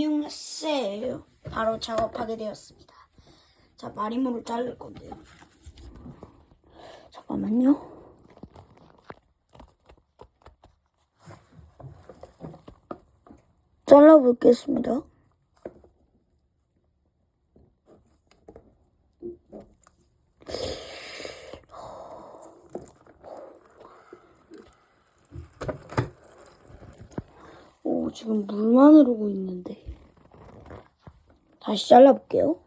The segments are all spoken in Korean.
안녕하세요. 바로 작업하게 되었습니다. 자, 마리모를 자를 건데요. 잠깐만요. 잘라볼겠습니다. 오, 지금 물만 흐르고 있는데. 다시 잘라볼게요.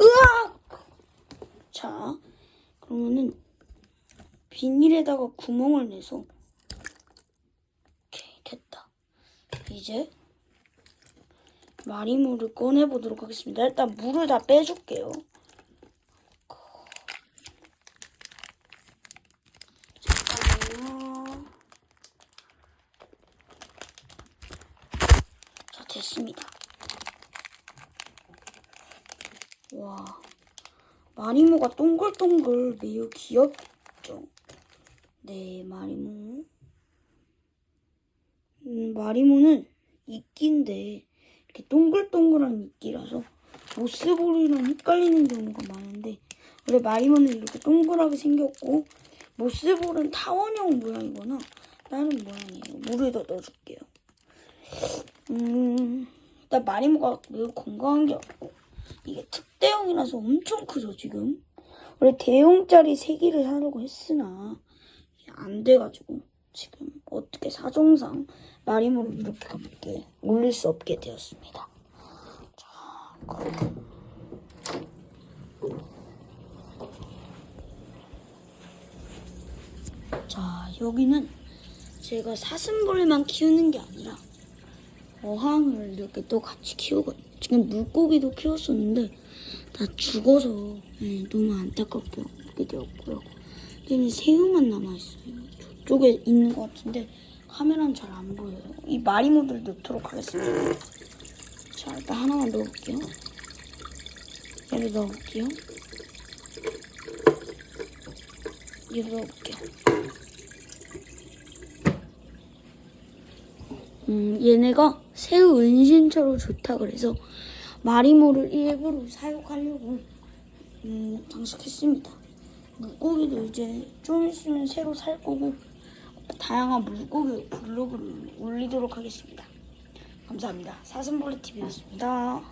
으악! 자, 그러면은 비닐에다가 구멍을 내서 오케이, 됐다. 이제 마리모를 꺼내보도록 하겠습니다. 일단 물을 다 빼줄게요. 자, 됐습니다. 와, 마리모가 동글동글 매우 귀엽죠? 네, 마리모. 음, 마리모는 이끼인데 이렇게 동글동글한 이끼라서 모스볼이랑 헷갈리는 경우가 많은데 원래 마리모는 이렇게 동그랗게 생겼고 모스볼은 타원형 모양이거나 다른 모양이에요. 물을 더 넣어줄게요. 음, 일단 마리모가 매우 건강한 게 없고 이게 특대형이라서 엄청 크죠 지금. 원래 대형짜리 세 개를 사려고 했으나 안 돼가지고 지금 어떻게 사정상 마리모를 이렇게 가볍게 올릴 수 없게 되었습니다. 자, 그럼 자 여기는 제가 사슴벌만 키우는 게 아니라 어항을 이렇게 또 같이 키우거든요. 지금 물고기도 키웠었는데 다 죽어서 예, 너무 안타깝게 되었고요. 여기는 새우만 남아있어요. 저쪽에 있는 것 같은데 카메라는 잘 안 보여요. 이 마리모들 넣도록 하겠습니다. 자 일단 하나만 넣어볼게요. 얘를 넣어볼게요. 얘를 넣어볼게요. 음, 얘네가 새우 은신처로 좋다 그래서 마리모를 일부러 사육하려고 음, 장식했습니다. 물고기도 이제 좀 있으면 새로 살 거고 다양한 물고기 블로그를 올리도록 하겠습니다. 감사합니다. 사슴벌레 TV였습니다.